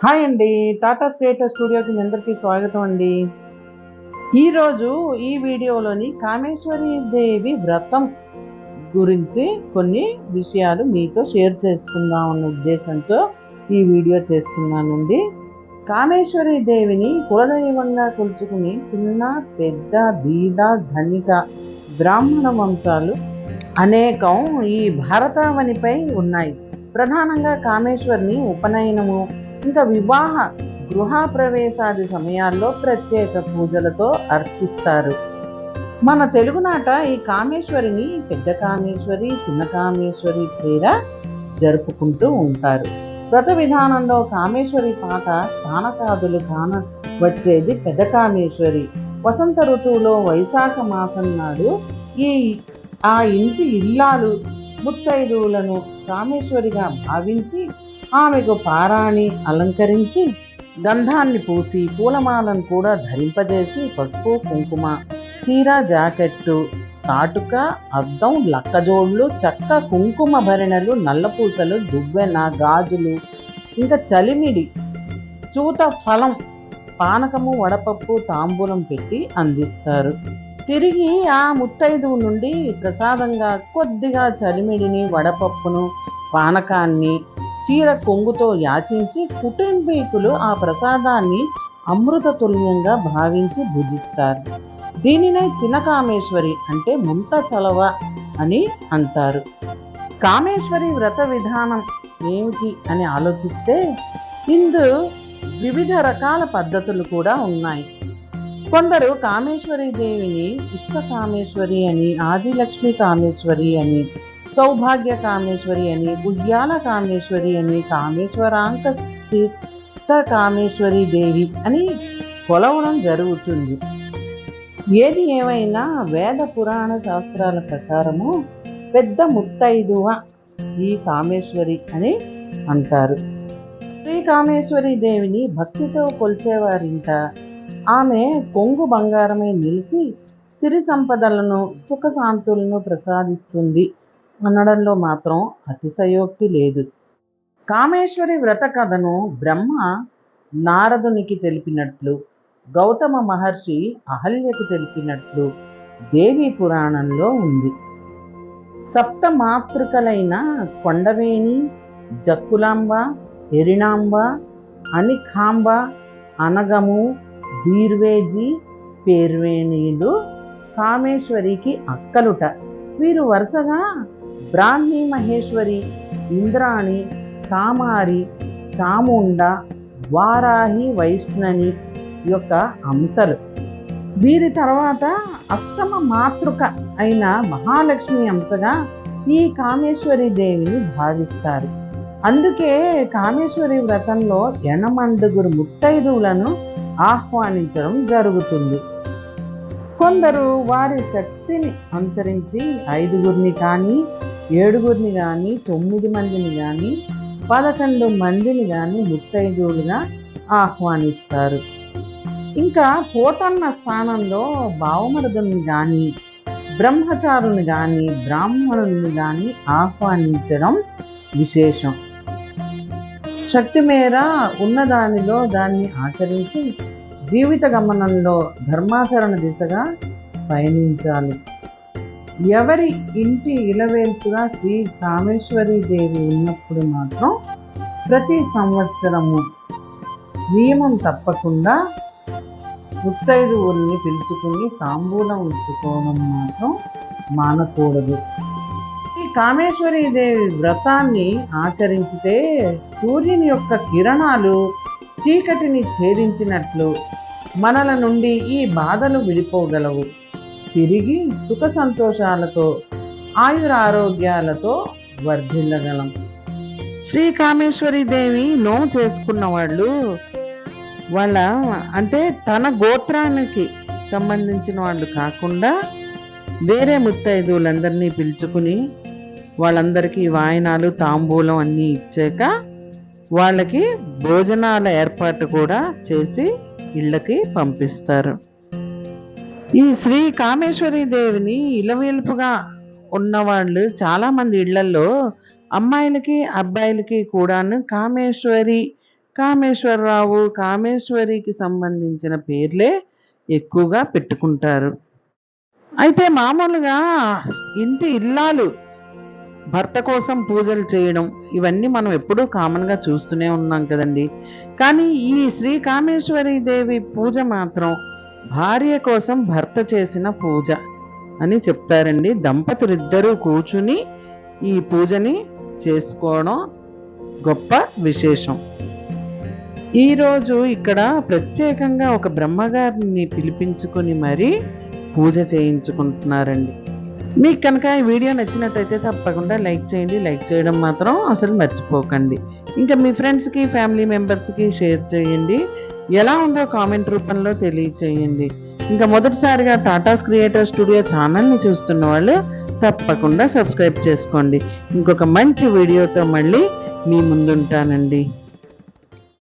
Hi అండి Tata creator స్టూడియోకి మీ అందరికీ స్వాగతం అండి. ఈరోజు ఈ వీడియోలోని కామేశ్వరి దేవి వ్రతం గురించి కొన్ని విషయాలు మీతో షేర్ చేసుకుందాం అన్న ఉద్దేశంతో ఈ వీడియో చేస్తున్నానండి. కామేశ్వరి దేవిని కులదైవంగా కొలుచుకుని చిన్న పెద్ద బీద ధనిక బ్రాహ్మణ వంశాలు అనేకం ఈ భారతావనిపై ఉన్నాయి. ప్రధానంగా కామేశ్వరిని ఉపనయనము ఇంకా వివాహ గృహ ప్రవేశాది సమయాల్లో ప్రత్యేక పూజలతో అర్చిస్తారు. మన తెలుగునాట ఈ కామేశ్వరిని పెద్ద కామేశ్వరి చిన్న కామేశ్వరి పేర జరుపుకుంటూ ఉంటారు. వ్రత విధానంలో కామేశ్వరి పాట స్థానకాదులు కాన వచ్చేది పెద్ద కామేశ్వరి. వసంత ఋతువులో వైశాఖ మాసం నాడు ఈ ఆ ఇంటి ఇల్లాలు ముత్తైదువులను కామేశ్వరిగా భావించి ఆమెకు పారాన్ని అలంకరించి గంధాన్ని పూసి పూలమాలను కూడా ధరింపజేసి పసుపు కుంకుమ చీర జాకెట్టు కాటుక అద్దం లక్కజోళ్ళు చక్క కుంకుమ భరిణలు నల్లపూసలు దువ్వెన గాజులు ఇంకా చలిమిడి చూత ఫలం పానకము వడపప్పు తాంబూలం పెట్టి అందిస్తారు. తిరిగి ఆ ముత్తైదువు నుండి ప్రసాదంగా కొద్దిగా చలిమిడిని వడపప్పును పానకాన్ని చీర కొంగుతో యాచించి కుటుంబీకులు ఆ ప్రసాదాన్ని అమృత తుల్యంగా భావించి భుజిస్తారు. దీనినే చినకామేశ్వరి అంటే ముంత చలవ అని అంటారు. కామేశ్వరి వ్రత విధానం ఏమిటి అని ఆలోచిస్తే ఇందు వివిధ రకాల పద్ధతులు కూడా ఉన్నాయి. కొందరు కామేశ్వరి దేవిని ఇష్ట కామేశ్వరి అని ఆదిలక్ష్మి కామేశ్వరి అని సౌభాగ్య కామేశ్వరి అని ఉద్యాన కామేశ్వరి అని కామేశ్వరాంక తీర్థ కామేశ్వరి దేవి అని కొలవడం జరుగుతుంది. ఏది ఏమైనా వేద పురాణ శాస్త్రాల ప్రకారము పెద్ద ముత్తైదువ ఈ కామేశ్వరి అని అంటారు. శ్రీ కామేశ్వరి దేవిని భక్తితో కొలిచేవారింట ఆమె కొంగు బంగారమై నిలిచి సిరి సంపదలను సుఖశాంతులను ప్రసాదిస్తుంది. అనడంలో మాత్రం అతిశయోక్తి లేదు. కామేశ్వరి వ్రత కథను బ్రహ్మ నారదునికి తెలిపినట్లు గౌతమ మహర్షి అహల్యకు తెలిపినట్లు దేవి పురాణంలో ఉంది. సప్త మాతృకలైన కొండవేణి జక్కులాంబ ఎరిణాంబ అనిఖాంబ అనగము బీర్వేజి పేర్వేణీలు కామేశ్వరికి అక్కలుట. వీరు వరుసగా బ్రాహ్మీ మహేశ్వరి ఇంద్రాణి కామారి చాముండ వారాహి వైష్ణని యొక్క అంశలు. వీరి తర్వాత అష్టమ మాతృక అయిన మహాలక్ష్మి అంశగా ఈ కామేశ్వరి దేవిని భావిస్తారు. అందుకే కామేశ్వరి వ్రతంలో ఎనమండుగురు ముత్తైదువులను ఆహ్వానించడం జరుగుతుంది. కొందరు వారి శక్తిని అనుసరించి ఐదుగురిని కానీ ఏడుగురిని కానీ తొమ్మిది మందిని కానీ పదకొండు మందిని కానీ ముత్తైదువులుగా ఆహ్వానిస్తారు. ఇంకా పోతన్న స్థానంలో భావమరుదుని కానీ బ్రహ్మచారుని కానీ బ్రాహ్మణుని కానీ ఆహ్వానించడం విశేషం. శక్తి మేర ఉన్నదానిలో దాన్ని ఆచరించి జీవిత గమనంలో ధర్మాచరణ దిశగా పయనించాలి. ఎవరి ఇంటి ఇలవేల్పుగా శ్రీ కామేశ్వరి దేవి ఉన్నప్పుడు మాత్రం ప్రతి సంవత్సరము నియమం తప్పకుండా ముత్తైదువుల్ని పిలుచుకుని తాంబూలం ఉంచుకోవడం మాత్రం మానకూడదు. ఈ కామేశ్వరీదేవి వ్రతాన్ని ఆచరించితే సూర్యుని యొక్క కిరణాలు చీకటిని ఛేదించినట్లు మనల నుండి ఈ బాధలు విడిపోగలవు. తిరిగి సుఖ సంతోషాలతో ఆయురారోగ్యాలతో వర్ధిల్లగలం. శ్రీ కామేశ్వరి దేవి నో చేసుకున్న వాళ్ళు వాళ్ళ అంటే తన గోత్రానికి సంబంధించిన వాళ్ళు కాకుండా వేరే ముత్తైదువులందరినీ పిలుచుకుని వాళ్ళందరికీ వాయనాలు తాంబూలం అన్నీ ఇచ్చాక వాళ్ళకి భోజనాల ఏర్పాటు కూడా చేసి ఇళ్ళకి పంపిస్తారు. ఈ శ్రీ కామేశ్వరి దేవిని ఇలవేల్పుగా ఉన్నవాళ్ళు చాలామంది ఇళ్ళలో అమ్మాయిలకి అబ్బాయిలకి కూడాను కామేశ్వరి కామేశ్వరరావు కామేశ్వరికి సంబంధించిన పేర్లే ఎక్కువగా పెట్టుకుంటారు. అయితే మామూలుగా ఇంటి ఇల్లాలు భర్త కోసం పూజలు చేయడం ఇవన్నీ మనం ఎప్పుడూ కామన్గా చూస్తూనే ఉన్నాం కదండి. కానీ ఈ శ్రీ కామేశ్వరి దేవి పూజ మాత్రం భార్య కోసం భర్త చేసిన పూజ అని చెప్తారండి. దంపతులిద్దరూ కూర్చుని ఈ పూజని చేసుకోవడం గొప్ప విశేషం. ఈరోజు ఇక్కడ ప్రత్యేకంగా ఒక బ్రహ్మగారిని పిలిపించుకొని మరీ పూజ చేయించుకుంటున్నారండి. మీకు కనుక ఈ వీడియో నచ్చినట్టయితే తప్పకుండా లైక్ చేయండి. లైక్ చేయడం మాత్రం అసలు మర్చిపోకండి. ఇంకా మీ ఫ్రెండ్స్కి ఫ్యామిలీ మెంబర్స్కి షేర్ చేయండి. ఎలా ఉందో కామెంట్ రూపంలో తెలియచేయండి. ఇంకా మొదటిసారిగా టాటాస్ క్రియేటర్ స్టూడియో ఛానల్ని చూస్తున్న వాళ్ళు తప్పకుండా సబ్స్క్రైబ్ చేసుకోండి. ఇంకొక మంచి వీడియోతో మళ్ళీ మీ ముందుంటానండి.